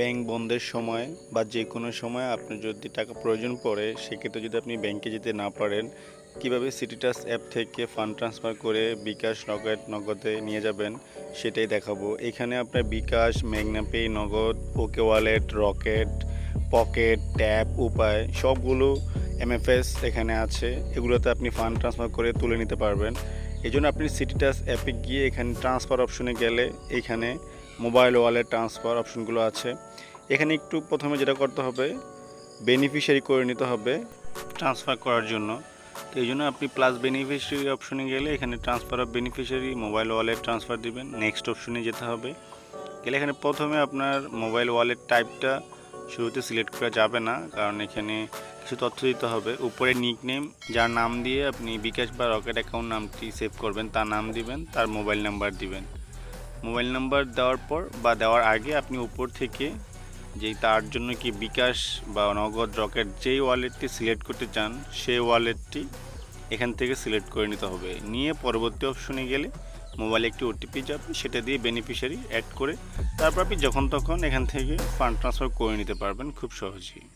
Bank বন্ধের সময় বা যে কোনো সময় আপনি যদি টাকা প্রয়োজন পড়ে, সেক্ষেত্রে যদি আপনি ব্যাংকে যেতে না পারেন, কীভাবে সিটিটাস অ্যাপ থেকে ফান্ড ট্রান্সফার করে বিকাশ নগদ, নগদে নিয়ে যাবেন, সেটাই দেখাবো। এখানে আপনার bKash ম্যাগনাপে Nagad, OK wallet, Rocket, Pocket, Tap, Upay, সবগুলো এমএফএস এখানে আছে। এগুলোতে আপনি ফান্ড ট্রান্সফার করে তুলে নিতে পারবেন। এই জন্য আপনি সিটিটাস অ্যাপে গিয়ে এখানে ট্রান্সফার অপশনে গেলে এখানে মোবাইল ওয়ালেট ট্রান্সফার অপশনগুলো আছে। এখানে একটু প্রথমে যেটা করতে হবে বেনিফিশিয়ারি করে নিতে হবে ট্রান্সফার করার জন্য। তো এই জন্য আপনি প্লাস বেনিফিশিয়ারি অপশনে গেলে এখানে transfer of beneficiary mobile wallet transfer দিবেন। নেক্সট অপশনে যেতে হবে। গেলে এখানে প্রথমে আপনার মোবাইল ওয়ালেট টাইপটা শুরুতে সিলেক্ট করা যাবে না, কারণ এখানে কিছু তথ্য দিতে হবে। উপরে নিক নেম যার নাম দিয়ে আপনি বিকাশ বা রকেট অ্যাকাউন্ট নামটি সেভ করবেন, তার নাম দিবেন, তার মোবাইল নাম্বার দিবেন। মোবাইল নাম্বার দেওয়ার পর বা দেওয়ার আগে আপনি উপর থেকে যেই তার জন্য কি বিকাশ বা নগদ রকেট যেই ওয়ালেটটি সিলেক্ট করতে চান, সেই ওয়ালেটটি এখান থেকে সিলেক্ট করে নিতে হবে। নিয়ে পরবর্তী অপশনে গেলে মোবাইলে একটি ওটিপি যাবে, সেটা দিয়ে বেনিফিশিয়ারি অ্যাড করে তারপর আপনি যখন তখন এখান থেকে ফান্ড ট্রান্সফার করে নিতে পারবেন খুব সহজেই।